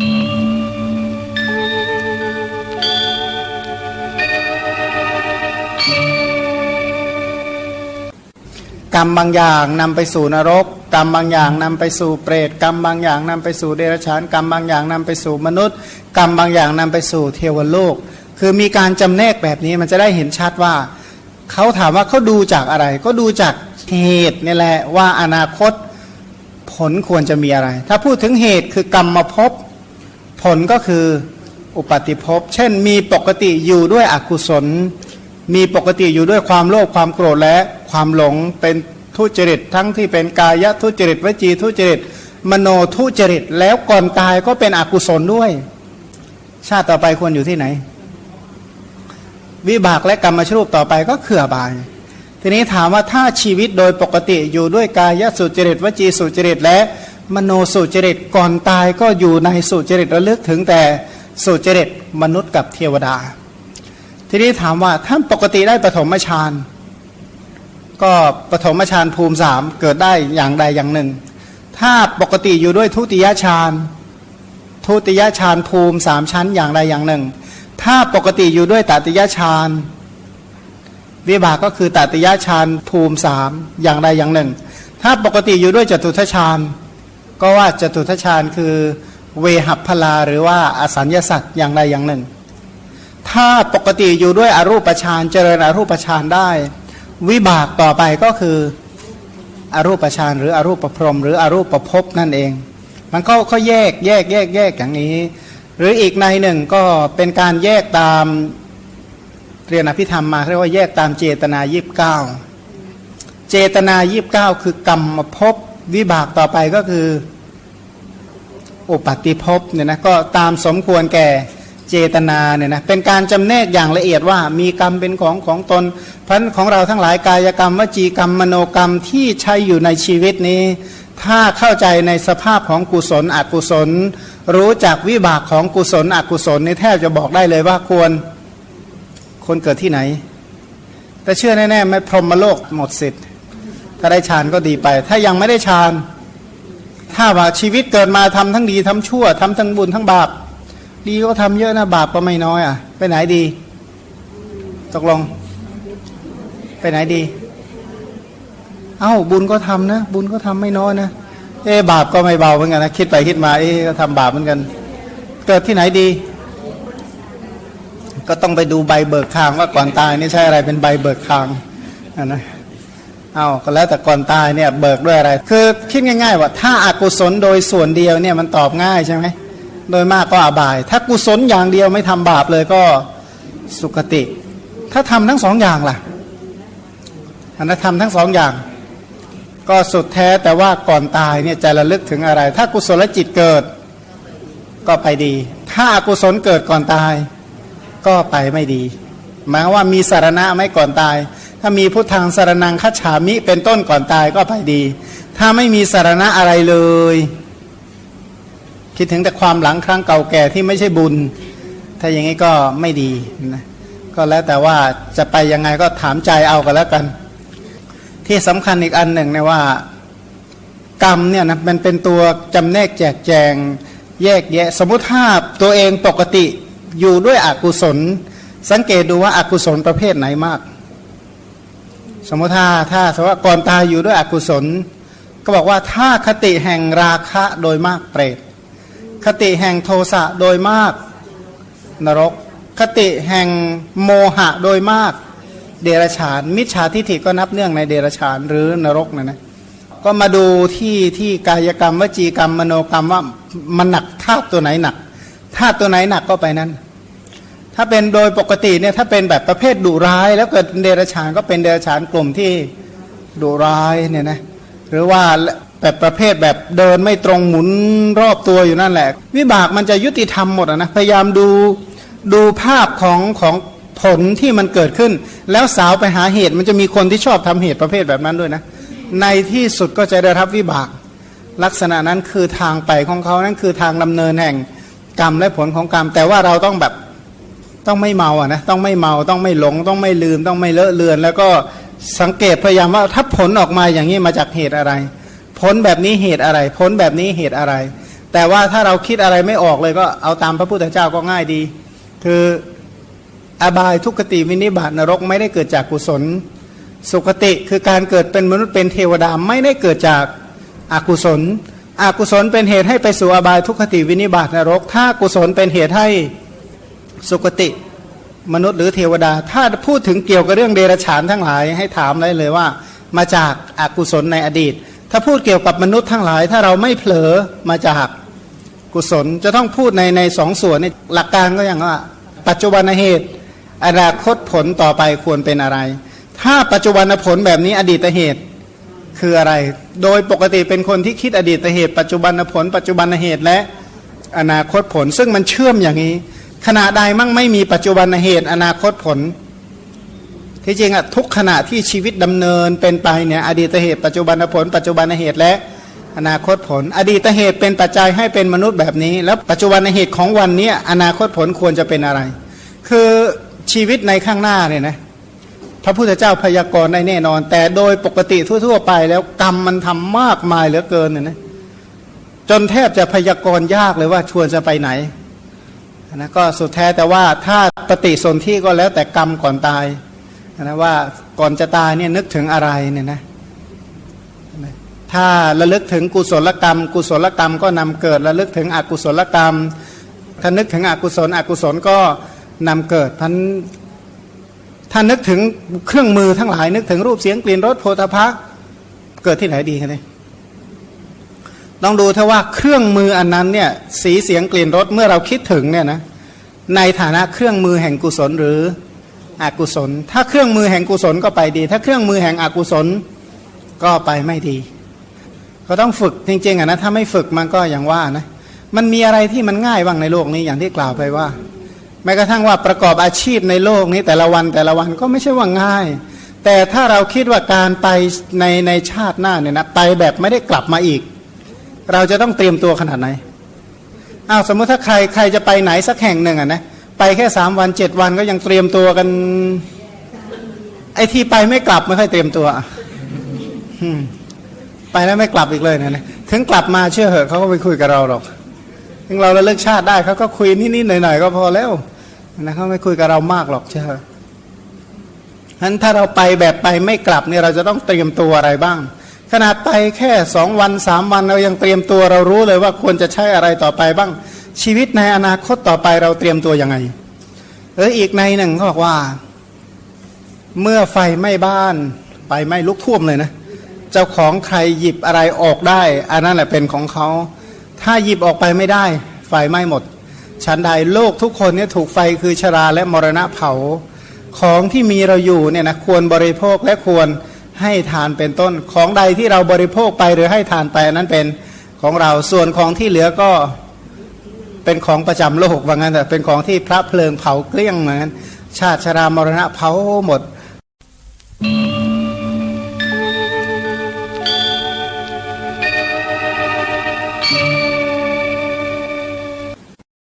กรรมบางอย่างนำไปสู่นรก กรรมบางอย่างนำไปสู่เปรตกรรมบางอย่างนำไปสู่เดรัจฉานกรรมบางอย่างนำไปสู่มนุษย์ กรรมบางอย่างนำไปสู่เทวโลก คือมีการจำแนกแบบนี้มันจะได้เห็นชัดว่า เขาถามว่าเขาดูจากอะไร ก็ดูจากเหตุนี่แหละว่าอนาคตผลควรจะมีอะไร ถ้าพูดถึงเหตุคือกรรมมาพบ ผลก็คืออุปาติภพ เช่นมีปกติอยู่ด้วยอกุศล มีปกติอยู่ด้วยความโลภความโกรธและความหลงเป็นทุจริตทั้งที่เป็นกายทุจริตวจีทุจริต มโนทุจริตแล้วก่อนตายก็เป็นอกุศลด้วย ชาติต่อไปควรอยู่ที่ไหน วิบากและกรรมชรูปต่อไปก็เขื่อบาย ทีนี้ถามว่าถ้าชีวิตโดยปกติอยู่ด้วยกายสุจริตวจีสุจริตและ มโนสุจริตก่อนตายก็อยู่ในสุจริตระลึกถึงแต่สุจริตมนุษย์กับเทวดา ทีนี้ถามว่าท่านปกติได้ปฐมฌานก็ปฐมฌานภูมิสามเกิดได้อย่างใดอย่างหนึ่ง ถ้าปกติอยู่ด้วยทุติยฌานทุติยฌานภูมิสามชั้นอย่างใดอย่างหนึ่ง ถ้าปกติอยู่ด้วยตติยฌานวิบากก็คือตติยฌานภูมิสามอย่างใดอย่างหนึ่ง ถ้าปกติอยู่ด้วยจตุทฌาน ก็ว่าจตุทฌานคือเวหัพพลาหรือว่าอสัญญาสัตว์อย่างใดอย่างหนึ่ง ถ้าปกติอยู่ด้วยอรูปฌานเจริญอรูปฌานได้ วิบากต่อไปก็คืออรูปฌานหรืออรูปพรม หรืออรูปภพบนั่นเอง มันก็เขาแยกแยกแยกแยกอย่างนี้ หรืออีกในหนึ่งก็เป็นการแยกตามเรียนอภิธรรมมาเรียกว่าแยกตามเจตนายีิบเก้าเจตนายีิบเก้าคือกรรมภพ วิบากต่อไปก็คืออุปติภพเนี่ยนะก็ตามสมควรแก่เจตนาเนี่ยนะเป็นการจำแนกอย่างละเอียดว่ามีกรรมเป็นของของตนพันของเราทั้งหลายกายกรรม วจีกรรมมโนกรรมที่ใช้อยู่ในชีวิตนี้ ถ้าเข้าใจในสภาพของกุศลอกุศล รู้จักวิบากของกุศลอกุศลนี่แทบจะบอกได้เลยว่าควรคนเกิดที่ไหน แต่เชื่อแน่ๆไม่พรหมโลกหมดสิทธิ์ ถ้าได้ฌานก็ดีไป ถ้ายังไม่ได้ฌาน ถ้าว่าชีวิตเกิดมาทำทั้งดีทำชั่วทำทั้งบุญทั้งบาป ดีก็ทำเยอะนะบาปก็ไม่น้อยอะ ไปไหนดี ตกลง ไปไหนดี เอ้าบุญก็ทำนะ บุญก็ทำไม่น้อยนะ เอ๊บาปก็ไม่เบาเหมือนกันนะคิดไปคิดมาเอ๊ก็ทำบาปเหมือนกัน เกิดที่ไหนดี ก็ต้องไปดูใบเบิกทางว่าก่อนตายนี่ใช่อะไรเป็นใบเบิกทางนะ เอาก็แล้วแต่ก่อนตายเนี่ยเบิกด้วยอะไร คือคิดง่าย ๆ ว่าถ้าอากุศลโดยส่วนเดียวเนี่ยมันตอบง่ายใช่ไหมโดยมากก็อบาย ถ้ากุศลอย่างเดียวไม่ทำบาปเลยก็สุคติ ถ้าทำทั้งสองอย่างล่ะอันนั้นทำทั้งสองอย่าง ก็สุดแท้แต่ว่าก่อนตายเนี่ยจะระลึกถึงอะไร ถ้ากุศลจิตเกิดก็ไปดี ถ้าอากุศลเกิดก่อนตาย ก็ไปไม่ดีหมายว่ามีสารณะไม่ก่อนตาย ถ้ามีพุทธังสารนังคัจฉามิเป็นต้นก่อนตายก็ไปดี ถ้าไม่มีสารณะอะไรเลย คิดถึงแต่ความหลังครั้งเก่าแก่ที่ไม่ใช่บุญ ถ้าอย่างนี้ก็ไม่ดีนะก็แล้วแต่ว่าจะไปยังไงก็ถามใจเอากันแล้วกัน ที่สำคัญอีกอันหนึ่งนี่ยว่ากรรมเนี่ยนะมันเป็นตัวจำแนกแจกแจง แยกแยะ สมมุติถ้าตัวเองปกติอยู่ด้วยอกุศล สังเกตดูว่าอากุศลประเภทไหนมาก สมมติถ้าถ้าสมมติว่าก่อนตายอยู่ด้วยอกุศล ก็บอกว่าถ้าคติแห่งราคะโดยมากเปรตคติแห่งโทสะโดยมากนรก คติแห่งโมหะโดยมากเดรัจฉาน มิจฉาทิฏฐิก็นับเนื่องในเดรัจฉานหรือนรกนะนะก็มาดูที่ที่กายกรรมวจีกรรมมโนกรรมว่ามันหนักธาตุตัวไหนหนักธาตุตัวไหนหนักก็ไปนั้น ถ้าเป็นโดยปกติเนี่ยถ้าเป็นแบบประเภทดุร้าย แล้วเกิดเดรัจฉานก็เป็นเดรัจฉานกลุ่มที่ดุร้ายเนี่ยนะหรือว่าแบบประเภทแบบเดินไม่ตรงหมุนรอบตัวอยู่นั่นแหละ วิบากมันจะยุติธรรมหมดนะพยายามดูดูภาพของของผลที่มันเกิดขึ้น แล้วสาวไปหาเหตุมันจะมีคนที่ชอบทำเหตุประเภทแบบนั้นด้วยนะ ในที่สุดก็จะได้รับวิบาก ลักษณะนั้นคือทางไปของเขานั่นคือทางดำเนินแห่งกรรมและผลของกรรม แต่ว่าเราต้องแบบ ต้องไม่เมาอะนะต้องไม่เมาต้องไม่หลง ต้องไม่ลืม ต้องไม่เลอะเลือน แล้วก็สังเกตพยายามว่าถ้าผลออกมาอย่างนี้มาจากเหตุอะไร ผลแบบนี้เหตุอะไร ผลแบบนี้เหตุอะไร แต่ว่าถ้าเราคิดอะไรไม่ออกเลยก็เอาตามพระพุทธเจ้าก็ง่ายดี คืออบายทุกขติวินิบาตนรกไม่ได้เกิดจากกุศล สุคติคือการเกิดเป็นมนุษย์เป็นเทวดาไม่ได้เกิดจากอากุศลอกุศลเป็นเหตุให้ไปสู่อบายทุกขติวินิบาตนรก ถ้ากุศลเป็นเหตุให้ สุคติมนุษย์หรือเทวดา ถ้าพูดถึงเกี่ยวกับเรื่องเดรัจฉานทั้งหลายให้ถามได้เลยว่า มาจากอากุศลในอดีต ถ้าพูดเกี่ยวกับมนุษย์ทั้งหลาย ถ้าเราไม่เผลอมาจากกุศลจะต้องพูดในในสองส่วนในหลักการก็อย่างว่า ปัจจุบันเหตุ อนาคตผลต่อไปควรเป็นอะไร ถ้าปัจจุบันผลแบบนี้อดีตเหตุคืออะไร โดยปกติเป็นคนที่คิดอดีตเหตุ ปัจจุบันผล ปัจจุบันเหตุและอนาคตผลซึ่งมันเชื่อมอย่างนี้ ขณะใดมั่งไม่มีปัจจุบันเหตุอนาคตผล ที่จริงอะทุกขณะที่ชีวิตดำเนินเป็นไปเนี่ยอดีตเหตุปัจจุบันผล ปัจจุบันเหตุและอนาคตผล อดีตเหตุเป็นปัจจัยให้เป็นมนุษย์แบบนี้ แล้วปัจจุบันเหตุของวันนี้อนาคตผลควรจะเป็นอะไร คือชีวิตในข้างหน้าเนี่ยนะพระพุทธเจ้าพยากรณ์ได้แน่นอน แต่โดยปกติทั่ว ๆ ไปแล้วกรรมมันทำมากมายเหลือเกินเนี่ยนะจนแทบจะพยากรณ์ยากเลยว่าชวนจะไปไหน นะก็สุดแท้แต่ว่าถ้าปฏิสนธิก็แล้วแต่กรรมก่อนตายนะว่าก่อนจะตายเนี่ยนึกถึงอะไรเนี่ยนะถ้าระลึกถึงกุศลกรรม กุศลกรรมก็นำเกิดระลึกถึงอกุศลกรรม ถ้านึกถึงอกุศลอกุศลก็นำเกิดพันถ้านึกถึงเครื่องมือทั้งหลายนึกถึงรูปเสียงกลิ่นรสโพธาภะเกิดที่ไหนดีกันเนี่ย ต้องดูถ้าว่าเครื่องมืออันนั้นเนี่ยสีเสียงกลิ่นรสเมื่อเราคิดถึงเนี่ยนะในฐานะเครื่องมือแห่งกุศลหรืออกุศล ถ้าเครื่องมือแห่งกุศลก็ไปดี ถ้าเครื่องมือแห่งอกุศลก็ไปไม่ดี ก็ต้องฝึกจริงๆอะนะถ้าไม่ฝึกมันก็อย่างว่านะมันมีอะไรที่มันง่ายบ้างในโลกนี้อย่างที่กล่าวไปว่า แม้กระทั่งว่าประกอบอาชีพในโลกนี้แต่ละวันแต่ละวันก็ไม่ใช่ว่าง่าย แต่ถ้าเราคิดว่าการไปในในชาติหน้าเนี่ยนะไปแบบไม่ได้กลับมาอีก เราจะต้องเตรียมตัวขนาดไหนอ้าวสมมติถ้าใครใครจะไปไหนสักแห่งหนึ่งอะนะไปแค่สามวันเจ็ดวันก็ยังเตรียมตัวกัน ไอ้ที่ไปไม่กลับไม่ค่อยเตรียมตัวอไปแล้วไม่กลับอีกเลยเนี่ยนะถึงกลับมาเชื่อเหอะเขาก็ไปคุยกับเราหรอกถึงเราระลึกชาติได้เขาก็คุยนิดๆหน่อยๆก็พอแล้วนะเขาไม่คุยกับเรามากหรอกเชื่อฉะนั้นถ้าเราไปแบบไปไม่กลับเนี่ยเราจะต้องเตรียมตัวอะไรบ้าง ขนาดไปแค่สองวันสามวันเรายังเตรียมตัวเรารู้เลยว่าควรจะใช้อะไรต่อไปบ้างชีวิตในอนาคตต่อไปเราเตรียมตัวยังไง เอออีกในหนึ่งเขาบอกว่า เมื่อไฟไหม้บ้านไปไหม้ลุกท่วมเลยนะ เจ้าของใครหยิบอะไรออกได้ อันนั้นแหละเป็นของเขา ถ้าหยิบออกไปไม่ได้ ไฟไหม้หมดชั้นใดโลกทุกคนเนี่ยถูกไฟคือชราและมรณะเผา ของที่มีเราอยู่เนี่ยนะควรบริโภคและควร ให้ทานเป็นต้นของใดที่เราบริโภคไปหรือให้ทานไปนั้นเป็นของเราส่วนของที่เหลือก็เป็นของประจำโลกว่างั้นแต่เป็นของที่พระเพลิงเผาเกลี้ยงเหมือนกันชาติชรามรณะเผาหมด